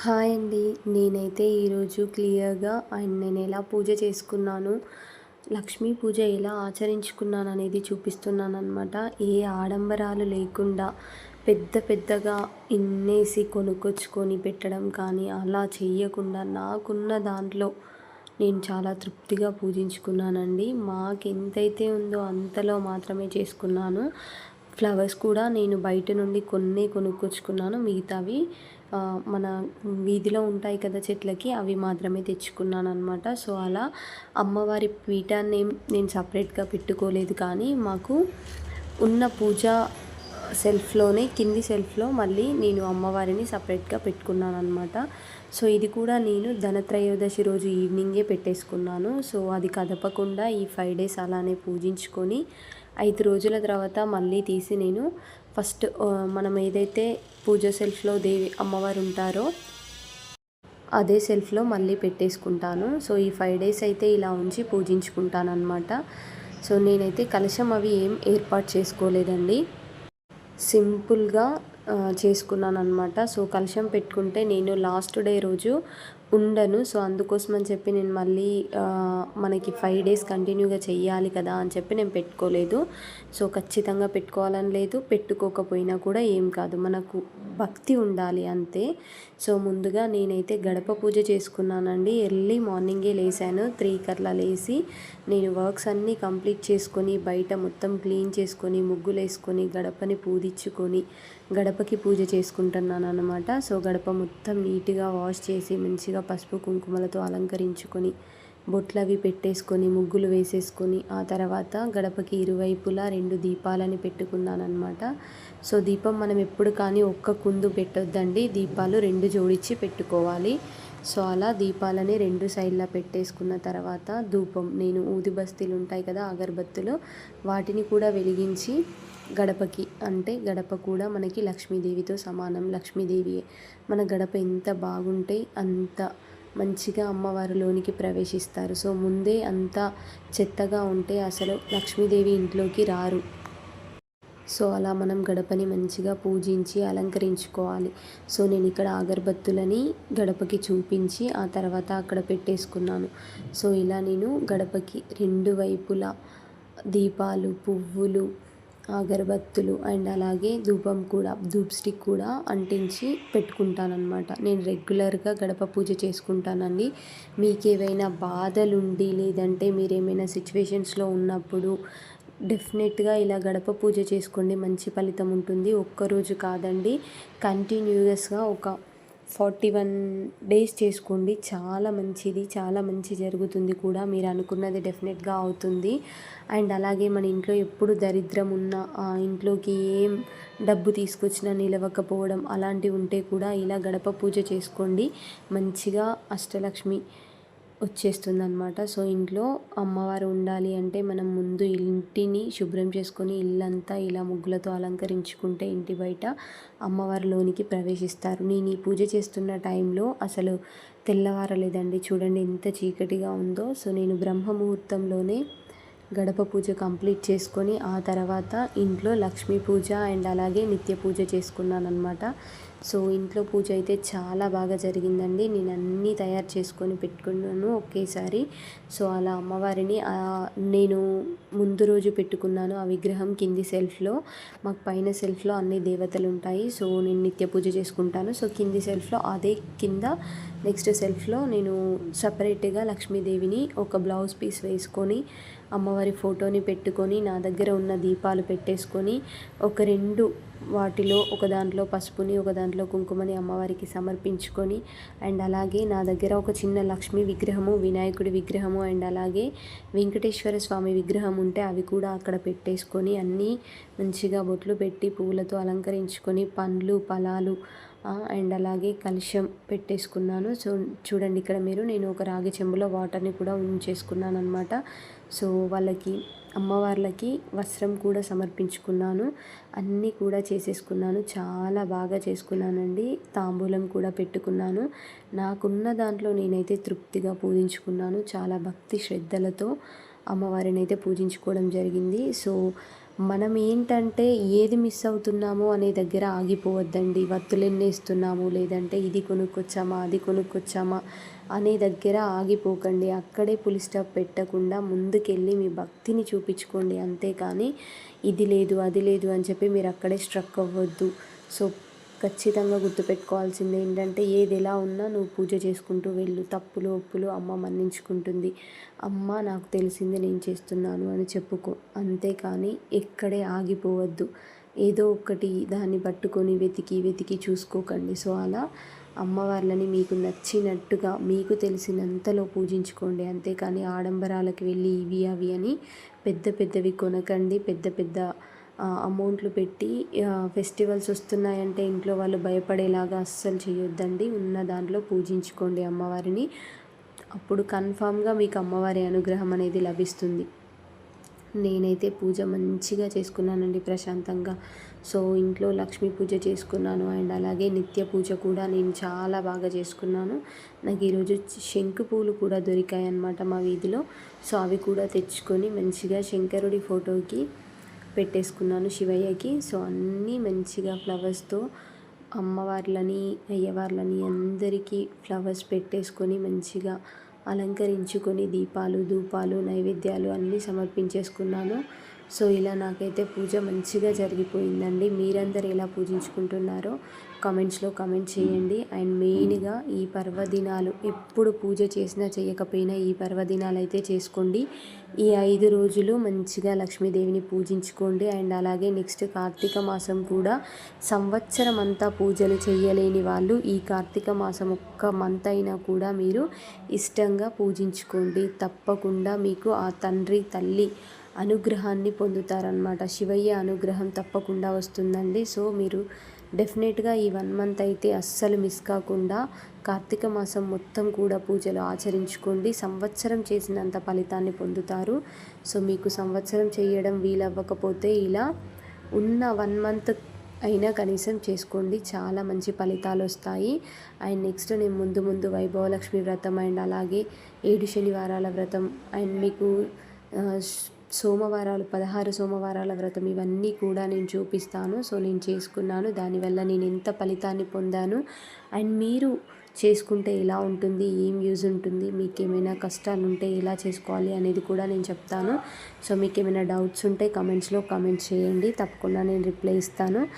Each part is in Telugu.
హాయ్ అండి. నేనైతే ఈరోజు క్లియర్గా అండ్ నేను ఎలా పూజ చేసుకున్నాను లక్ష్మీ పూజ ఎలా ఆచరించుకున్నాను అనేది చూపిస్తున్నాను అనమాట ఏ ఆడంబరాలు లేకుండా పెద్ద పెద్దగా ఇన్నేసి కొనుక్కొచ్చుకొని పెట్టడం కానీ అలా చేయకుండా నాకున్న దాంట్లో నేను చాలా తృప్తిగా పూజించుకున్నానండి. మాకు ఎంతైతే ఉందో అంతలో మాత్రమే చేసుకున్నాను. ఫ్లవర్స్ కూడా నేను బయట నుండి కొన్ని కొనుక్కొచ్చుకున్నాను మిగతావి మన వీధిలో ఉంటాయి కదా చెట్లకి అవి మాత్రమే తెచ్చుకున్నాను అనమాట సో అలా అమ్మవారి పీఠాన్ని నేను సపరేట్గా పెట్టుకోలేదు కానీ మాకు ఉన్న పూజ సెల్ఫ్లోనే కింది సెల్ఫ్లో మళ్ళీ నేను అమ్మవారిని సపరేట్గా పెట్టుకున్నాను అనమాట సో ఇది కూడా నేను ధనత్రయోదశి రోజు ఈవినింగే పెట్టేసుకున్నాను. సో అది కదపకుండా ఈ ఫైవ్ డేస్ అలానే పూజించుకొని ఐదు రోజుల తర్వాత మళ్ళీ తీసి నేను ఫస్ట్ మనం ఏదైతే పూజ సెల్ఫ్లో దేవి అమ్మవారు ఉంటారో అదే సెల్ఫ్లో మళ్ళీ పెట్టేసుకుంటాను. సో ఈ ఫైవ్ డేస్ అయితే ఇలా ఉంచి పూజించుకుంటాను అనమాట సో నేనైతే కలశం అవి ఏం ఏర్పాటు చేసుకోలేదండి. సింపుల్గా చేసుకున్నాను అనమాట సో కలశం పెట్టుకుంటే నేను లాస్ట్ డే రోజు ఉండను. సో అందుకోసం అని చెప్పి నేను మళ్ళీ మనకి ఫైవ్ డేస్ కంటిన్యూగా చెయ్యాలి కదా అని చెప్పి నేను పెట్టుకోలేదు. సో ఖచ్చితంగా పెట్టుకోవాలని లేదు. పెట్టుకోకపోయినా కూడా ఏం కాదు. మనకు భక్తి ఉండాలి అంతే. సో ముందుగా నేనైతే గడప పూజ చేసుకున్నానండి. ఎర్లీ మార్నింగే లేసాను. త్రీ కర్లా లేసి నేను వర్క్స్ అన్నీ కంప్లీట్ చేసుకొని బయట మొత్తం క్లీన్ చేసుకొని ముగ్గులు వేసుకొని గడపని పూజించుకొని గడపకి పూజ చేసుకుంటున్నాను అనమాట సో గడప మొత్తం నీట్గా వాష్ చేసి మంచిగా పసుపు కుంకుమలతో అలంకరించుకొని బొట్లు అవి పెట్టేసుకొని ముగ్గులు వేసేసుకొని ఆ తర్వాత గడపకి ఇరువైపులా రెండు దీపాలని పెట్టుకున్నానమాట సో దీపం మనం ఎప్పుడు కానీ ఒక్క కుందు పెట్టొద్దండి. దీపాలు రెండు జోడించి పెట్టుకోవాలి. సో అలా దీపాలని రెండు సైడ్లా పెట్టేసుకున్న తర్వాత ధూపం నేను ఊది బస్తీలు ఉంటాయి కదా అగరబత్తులు వాటిని కూడా వెలిగించి గడపకి అంటే గడప కూడా మనకి లక్ష్మీదేవితో సమానం లక్ష్మీదేవియే. మన గడప ఎంత బాగుంటే అంత మంచిగా అమ్మవారిలోనికి ప్రవేశిస్తారు. సో ముందే అంత చెత్తగా ఉంటే అసలు లక్ష్మీదేవి ఇంట్లోకి రారు. సో అలా మనం గడపని మంచిగా పూజించి అలంకరించుకోవాలి. సో నేను ఇక్కడ అగరబత్తులని గడపకి చూపించి ఆ తర్వాత అక్కడ పెట్టేసుకున్నాను. సో ఇలా నేను గడపకి రెండు వైపులా దీపాలు పువ్వులు అగరబత్తులు అండ్ అలాగే ధూపం కూడా ధూప్ స్టిక్ కూడా అంటించి పెట్టుకుంటానమాట నేను రెగ్యులర్గా గడప పూజ చేసుకుంటానండి. మీకు ఏవైనా బాధలుండి లేదంటే మీరు ఏమైనా సిచ్యువేషన్స్లో ఉన్నప్పుడు డెఫినెట్గా ఇలా గడప పూజ చేసుకోండి. మంచి ఫలితం ఉంటుంది. ఒక్కరోజు కాదండి. కంటిన్యూయస్గా ఒక ఫార్టీ వన్ డేస్ చేసుకోండి. చాలా మంచిది. చాలా మంచి జరుగుతుంది కూడా. మీరు అనుకున్నది డెఫినెట్గా అవుతుంది. అండ్ అలాగే మన ఇంట్లో ఎప్పుడు దరిద్రం ఉన్న ఆ ఇంట్లోకి ఏం డబ్బు తీసుకొచ్చినా నిలవకపోవడం అలాంటివి ఉంటే కూడా ఇలా గడప పూజ చేసుకోండి. మంచిగా అష్టలక్ష్మి వచ్చేస్తుంది అనమాట సో ఇంట్లో అమ్మవారు ఉండాలి అంటే మనం ముందు ఇంటిని శుభ్రం చేసుకొని ఇల్లంతా ఇలా ముగ్గులతో అలంకరించుకుంటే ఇంటి బయట అమ్మవారిలోనికి ప్రవేశిస్తారు. నేను ఈ పూజ చేస్తున్న టైంలో అసలు తెల్లవారలేదండి. చూడండి ఎంత చీకటిగా ఉందో. సో నేను బ్రహ్మ ముహూర్తంలోనే గడప పూజ కంప్లీట్ చేసుకొని ఆ తర్వాత ఇంట్లో లక్ష్మీ పూజ అండ్ అలాగే నిత్య పూజ చేసుకున్నాను అనమాట సో ఇంట్లో పూజ అయితే చాలా బాగా జరిగిందండి. నేను అన్నీ తయారు చేసుకొని పెట్టుకున్నాను ఒకేసారి. సో అలా అమ్మవారిని నేను ముందు రోజు పెట్టుకున్నాను ఆ విగ్రహం కింది సెల్ఫ్లో. మాకు పైన సెల్ఫ్లో అన్ని దేవతలు ఉంటాయి. సో నేను నిత్య పూజ చేసుకుంటాను. సో కింది సెల్ఫ్లో అదే కింద నెక్స్ట్ సెల్ఫ్లో నేను సపరేట్గా లక్ష్మీదేవిని ఒక బ్లౌజ్ పీస్ వేసుకొని అమ్మవారి ఫోటోని పెట్టుకొని నా దగ్గర ఉన్న దీపాలు పెట్టేసుకొని ఒక రెండు వాటిలో ఒక దాంట్లో పసుపుని ఒక దాంట్లో కుంకుమని అమ్మవారికి సమర్పించుకొని అండ్ అలాగే నా దగ్గర ఒక చిన్న లక్ష్మీ విగ్రహము వినాయకుడి విగ్రహము అండ్ అలాగే వెంకటేశ్వర స్వామి విగ్రహం ఉంటే అవి కూడా అక్కడ పెట్టేసుకొని అన్నీ మంచిగా బొట్లు పెట్టి పువ్వులతో అలంకరించుకొని పండ్లు ఫలాలు అండ్ అలాగే కలుషం పెట్టేసుకున్నాను. సో చూడండి ఇక్కడ మీరు నేను ఒక రాగి చెంబులో వాటర్ని కూడా ఉంచేసుకున్నాను అనమాట సో వాళ్ళకి అమ్మవార్లకి వస్త్రం కూడా సమర్పించుకున్నాను. అన్నీ కూడా చేసేసుకున్నాను. చాలా బాగా చేసుకున్నానండి. తాంబూలం కూడా పెట్టుకున్నాను. నాకున్న దాంట్లో నేనైతే తృప్తిగా పూజించుకున్నాను. చాలా భక్తి శ్రద్ధలతో అమ్మవారిని అయితే పూజించుకోవడం జరిగింది. సో మనం ఏంటంటే ఏది మిస్ అవుతున్నామో అనే దగ్గర ఆగిపోవద్దండి. వత్తులు ఎన్నేస్తున్నాము లేదంటే ఇది కొనుక్కొచ్చామా అది కొనుక్కొచ్చామా అనే దగ్గర ఆగిపోకండి. అక్కడే పులి స్టాప్ పెట్టకుండా ముందుకెళ్ళి మీ భక్తిని చూపించుకోండి అంతేకాని ఇది లేదు అది లేదు అని చెప్పి మీరు అక్కడే స్ట్రక్ అవ్వద్దు. సో ఖచ్చితంగా గుర్తుపెట్టుకోవాల్సింది ఏంటంటే ఏది ఎలా ఉన్నా నువ్వు పూజ చేసుకుంటూ వెళ్ళు. తప్పులు ఒప్పులు అమ్మ మన్నించుకుంటుంది. అమ్మ నాకు తెలిసింది నేను చేస్తున్నాను అని చెప్పుకో. అంతేకాని ఎక్కడే ఆగిపోవద్దు. ఏదో ఒకటి దాన్ని పట్టుకొని వెతికి వెతికి చూసుకోకండి. సో అలా అమ్మవార్లని మీకు నచ్చినట్టుగా మీకు తెలిసినంతలో పూజించుకోండి. అంతేకాని ఆడంబరాలకు వెళ్ళి ఇవి అవి అని పెద్ద పెద్దవి కొనకండి. పెద్ద పెద్ద అమౌంట్లు పెట్టి ఫెస్టివల్స్ వస్తున్నాయంటే ఇంట్లో వాళ్ళు భయపడేలాగా అస్సలు చేయొద్దండి. ఉన్న దాంట్లో పూజించుకోండి అమ్మవారిని. అప్పుడు కన్ఫామ్గా మీకు అమ్మవారి అనుగ్రహం అనేది లభిస్తుంది. నేనైతే పూజ మంచిగా చేసుకున్నానండి ప్రశాంతంగా. సో ఇంట్లో లక్ష్మీ పూజ చేసుకున్నాను అండ్ అలాగే నిత్య పూజ కూడా నేను చాలా బాగా చేసుకున్నాను. నాకు ఈరోజు శంకు పూలు కూడా దొరికాయి అన్నమాట మా వీధిలో. సో అవి కూడా తెచ్చుకొని మంచిగా శంకరుడి ఫోటోకి పెట్టేసుకున్నాను శివయ్యకి. సో అన్నీ మంచిగా ఫ్లవర్స్తో అమ్మవార్లని అయ్యవార్లని అందరికీ ఫ్లవర్స్ పెట్టేసుకొని మంచిగా అలంకరించుకొని దీపాలు ధూపాలు నైవేద్యాలు అన్నీ సమర్పించేసుకున్నాను. సో ఇలా నాకైతే పూజ మంచిగా జరిగిపోయిందండి. మీరందరూ ఎలా పూజించుకుంటున్నారో కమెంట్స్లో కమెంట్ చేయండి. అండ్ మెయిన్గా ఈ పర్వదినాలు ఎప్పుడు పూజ చేసినా చేయకపోయినా ఈ పర్వదినాలు అయితే చేసుకోండి. ఈ ఐదు రోజులు మంచిగా లక్ష్మీదేవిని పూజించుకోండి. అండ్ అలాగే నెక్స్ట్ కార్తీక మాసం కూడా సంవత్సరం అంతా పూజలు చేయలేని వాళ్ళు ఈ కార్తీక మాసం ఒక్క మంత్ అయినా కూడా మీరు ఇష్టంగా పూజించుకోండి. తప్పకుండా మీకు ఆ తండ్రి తల్లి అనుగ్రహాన్ని పొందుతారనమాట శివయ్య అనుగ్రహం తప్పకుండా వస్తుందండి. సో మీరు డెఫినెట్గా ఈ వన్ మంత్ అయితే అస్సలు మిస్ కాకుండా కార్తీక మాసం మొత్తం కూడా పూజలు ఆచరించుకోండి. సంవత్సరం చేసినంత ఫలితాన్ని పొందుతారు. సో మీకు సంవత్సరం చేయడం వీలవ్వకపోతే ఇలా ఉన్న వన్ మంత్ అయినా కనీసం చేసుకోండి. చాలా మంచి ఫలితాలు వస్తాయి. అండ్ నెక్స్ట్ నేను ముందు ముందు వైభవలక్ష్మి వ్రతం అండ్ అలాగే ఏడు శనివారాల వ్రతం అండ్ మీకు సోమవారాలు పదహారు సోమవారాల వ్రతం ఇవన్నీ కూడా నేను చూపిస్తాను. సో నేను చేసుకున్నాను. దానివల్ల నేను ఎంత ఫలితాన్ని పొందాను? అండ్ మీరు చేసుకుంటే ఎలా ఉంటుంది? ఏం యూజ్ ఉంటుంది? మీకు ఏమైనా కష్టాలు ఉంటే ఎలా చేసుకోవాలి అనేది కూడా నేను చెప్తాను. సో మీకు ఏమైనా డౌట్స్ ఉంటే కమెంట్స్లో కమెంట్ చేయండి. తప్పకుండా నేను రిప్లై ఇస్తాను.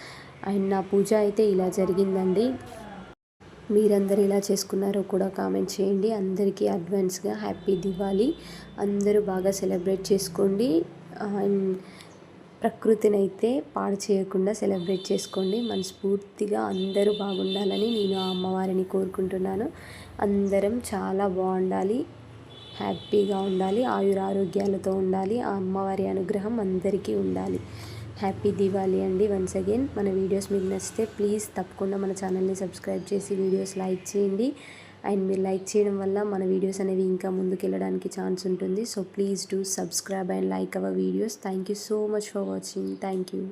అండ్ నా పూజ అయితే ఇలా జరిగిందండి. మీరందరూ ఎలా చేసుకున్నారో కూడా కామెంట్ చేయండి. అందరికీ అడ్వాన్స్గా హ్యాపీ దివాళీ. అందరూ బాగా సెలబ్రేట్ చేసుకోండి. అండ్ ప్రకృతిని అయితే పాడు చేయకుండా సెలబ్రేట్ చేసుకోండి. మనస్ఫూర్తిగా అందరూ బాగుండాలని నేను ఆ అమ్మవారిని కోరుకుంటున్నాను. అందరం చాలా బాగుండాలి హ్యాపీగా ఉండాలి ఆయురారోగ్యాలతో ఉండాలి. ఆ అమ్మవారి అనుగ్రహం అందరికీ ఉండాలి. హ్యాపీ దివాళీ అండి వన్స్ అగైన్ మన వీడియోస్ మీకు నచ్చితే ప్లీజ్ తప్పకుండా మన ఛానల్ని సబ్స్క్రైబ్ చేసి వీడియోస్ లైక్ చేయండి. అండ్ మీరు లైక్ చేయడం వల్ల మన వీడియోస్ అనేవి ఇంకా ముందుకు వెళ్ళడానికి ఛాన్స్ ఉంటుంది. So please do subscribe and like our videos thank you so much for watching thank you